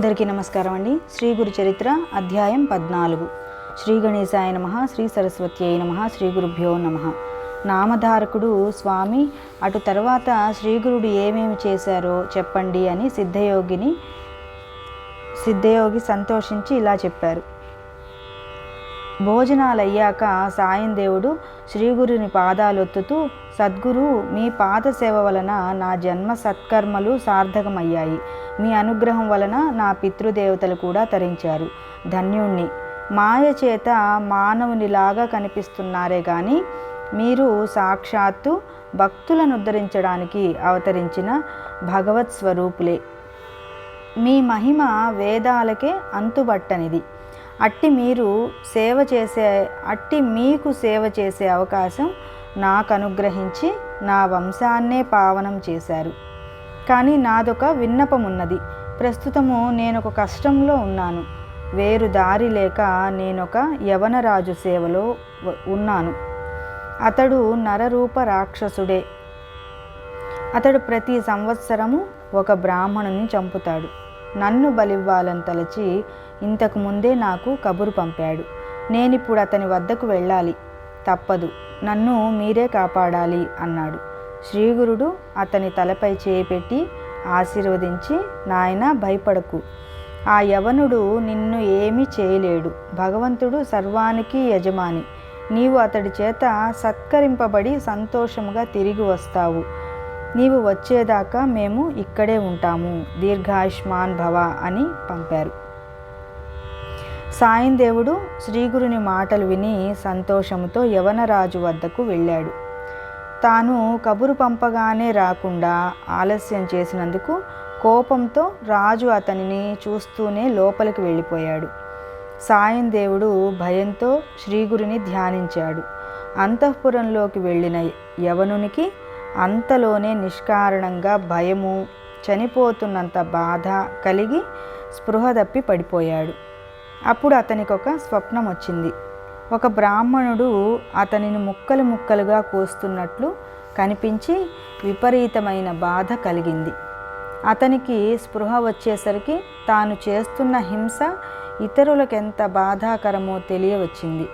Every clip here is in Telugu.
అందరికీ నమస్కారం అండి. శ్రీ గురు చరిత్ర అధ్యాయం పద్నాలుగు. శ్రీ గణేశాయ నమ శ్రీ సరస్వతి అయి నమ శ్రీ గురుభ్యో నమ. నామధారకుడు స్వామి అటు తర్వాత శ్రీగురుడు ఏమేమి చేశారో చెప్పండి అని సిద్ధయోగిని సిద్ధయోగి సంతోషించి ఇలా చెప్పారు. భోజనాలు అయ్యాక సాయం దేవుడు శ్రీగురుని పాదాలొత్తుతూ సద్గురు మీ పాద సేవ వలన నా జన్మ సత్కర్మలు సార్థకమయ్యాయి. మీ అనుగ్రహం వలన నా పితృదేవతలు కూడా తరించారు. ధన్యుణ్ణి. మాయ చేత మానవునిలాగా కనిపిస్తున్నారే కానీ మీరు సాక్షాత్తు భక్తులను ఉద్ధరించడానికి అవతరించిన భగవత్ స్వరూపులే మీ మహిమ వేదాలకే అంతుబట్టనిది. అట్టి మీరు సేవ చేసే అట్టి మీకు సేవ చేసే అవకాశం నాకు అనుగ్రహించి నా వంశాన్నే పావనం చేశారు. కానీ నాదొక విన్నపం ఉన్నది ప్రస్తుతము నేనొక కష్టంలో ఉన్నాను. వేరు దారి లేక నేనొక యవనరాజు సేవలో ఉన్నాను. అతడు నరరూప రాక్షసుడే. అతడు ప్రతి సంవత్సరము ఒక బ్రాహ్మణుని చంపుతాడు. నన్ను బలివ్వాలని తలచి ఇంతకు ముందే నాకు కబురు పంపాడు. నేనిప్పుడు అతని వద్దకు వెళ్ళాలి. తప్పదు. నన్ను మీరే కాపాడాలి అన్నాడు. శ్రీగురుడు అతని తలపై చేపెట్టి ఆశీర్వదించి నాయన భయపడకు. ఆ యవనుడు నిన్ను ఏమీ చేయలేడు. భగవంతుడు సర్వానికి యజమాని. నీవు అతడి చేత సత్కరింపబడి సంతోషముగా తిరిగి వస్తావు. నీవు వచ్చేదాకా మేము ఇక్కడే ఉంటాము దీర్ఘాయుష్మాన్ భవ అని పంపారు. సాయం దేవుడు శ్రీగురుని మాటలు విని సంతోషముతో యవనరాజు వద్దకు వెళ్ళాడు. తాను కబురు పంపగానే రాకుండా ఆలస్యం చేసినందుకు కోపంతో రాజు అతనిని చూస్తూనే లోపలికి వెళ్ళిపోయాడు. సాయం దేవుడు భయంతో శ్రీగురిని ధ్యానించాడు. అంతఃపురంలోకి వెళ్ళిన యవనునికి అంతలోనే నిష్కారణంగా భయము చనిపోతున్నంత బాధ కలిగి స్పృహ తప్పి పడిపోయాడు. అప్పుడు అతనికి ఒక స్వప్నం వచ్చింది. ఒక బ్రాహ్మణుడు అతనిని ముక్కలు ముక్కలుగా కోస్తున్నట్లు కనిపించి విపరీతమైన బాధ కలిగింది. అతనికి స్పృహ వచ్చేసరికి తాను చేస్తున్న హింస ఇతరులకెంత బాధాకరమో తెలియవచ్చింది.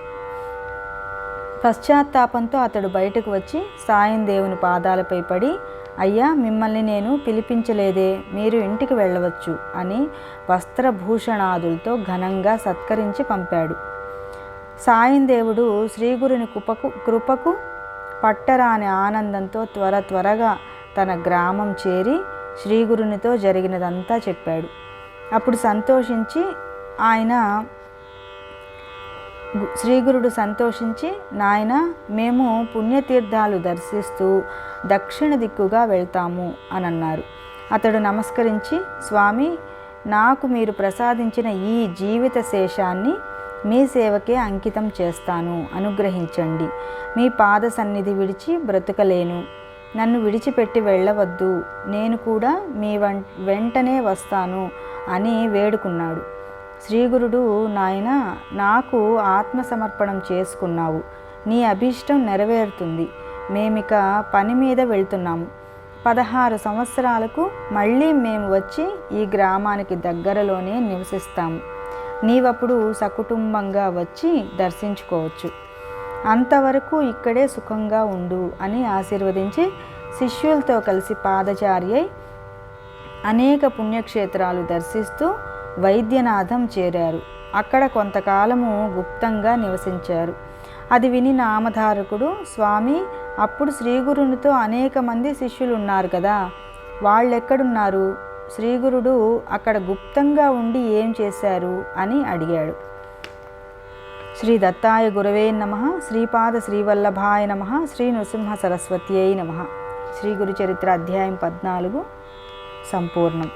పశ్చాత్తాపంతో అతడు బయటకు వచ్చి సాయం దేవుని పాదాలపై పడి అయ్యా మిమ్మల్ని నేను పిలిపించలేదే మీరు ఇంటికి వెళ్ళవచ్చు అని వస్త్రభూషణాదులతో ఘనంగా సత్కరించి పంపాడు. సాయం దేవుడు శ్రీగురుని కృపకు కృపకు పట్టరాని ఆనందంతో త్వర త్వరగా తన గ్రామం చేరి శ్రీగురునితో జరిగినదంతా చెప్పాడు. అప్పుడు సంతోషించి ఆయన శ్రీగురుడు సంతోషించి నాయన మేము పుణ్యతీర్థాలు దర్శిస్తూ దక్షిణ దిక్కుగా వెళ్తాము అని అన్నారు అతడు నమస్కరించి స్వామి నాకు మీరు ప్రసాదించిన ఈ జీవిత శేషాన్ని మీ సేవకే అంకితం చేస్తాను అనుగ్రహించండి. మీ పాద సన్నిధి విడిచి బ్రతుకలేను. నన్ను విడిచిపెట్టి వెళ్ళవద్దు. నేను కూడా మీ వెంటనే వస్తాను అని వేడుకున్నాడు. శ్రీగురుడు నాయన నాకు ఆత్మసమర్పణం చేసుకున్నావు. నీ అభీష్టం నెరవేరుతుంది. మేమిక పని మీద వెళ్తున్నాము. పదహారు సంవత్సరాలకు మళ్ళీ మేము వచ్చి ఈ గ్రామానికి దగ్గరలోనే నివసిస్తాము. నీవప్పుడు సకుటుంబంగా వచ్చి దర్శించుకోవచ్చు. అంతవరకు ఇక్కడే సుఖంగా ఉండు అని ఆశీర్వదించి శిష్యులతో కలిసి పాదచారి అయి అనేక పుణ్యక్షేత్రాలు దర్శిస్తూ వైద్యనాథం చేరారు. అక్కడ కొంతకాలము గుప్తంగా నివసించారు. అది విని నామధారకుడు స్వామి అప్పుడు శ్రీగురునితో అనేక మంది శిష్యులు ఉన్నారు కదా వాళ్ళెక్కడున్నారు? శ్రీగురుడు అక్కడ గుప్తంగా ఉండి ఏం చేశారు? అని అడిగాడు. శ్రీ దత్తాయ గురవే నమ శ్రీపాద శ్రీవల్లభాయ నమ శ్రీ నృసింహ సరస్వత్యై నమ. శ్రీ గురు చరిత్ర అధ్యాయం పద్నాలుగు సంపూర్ణం.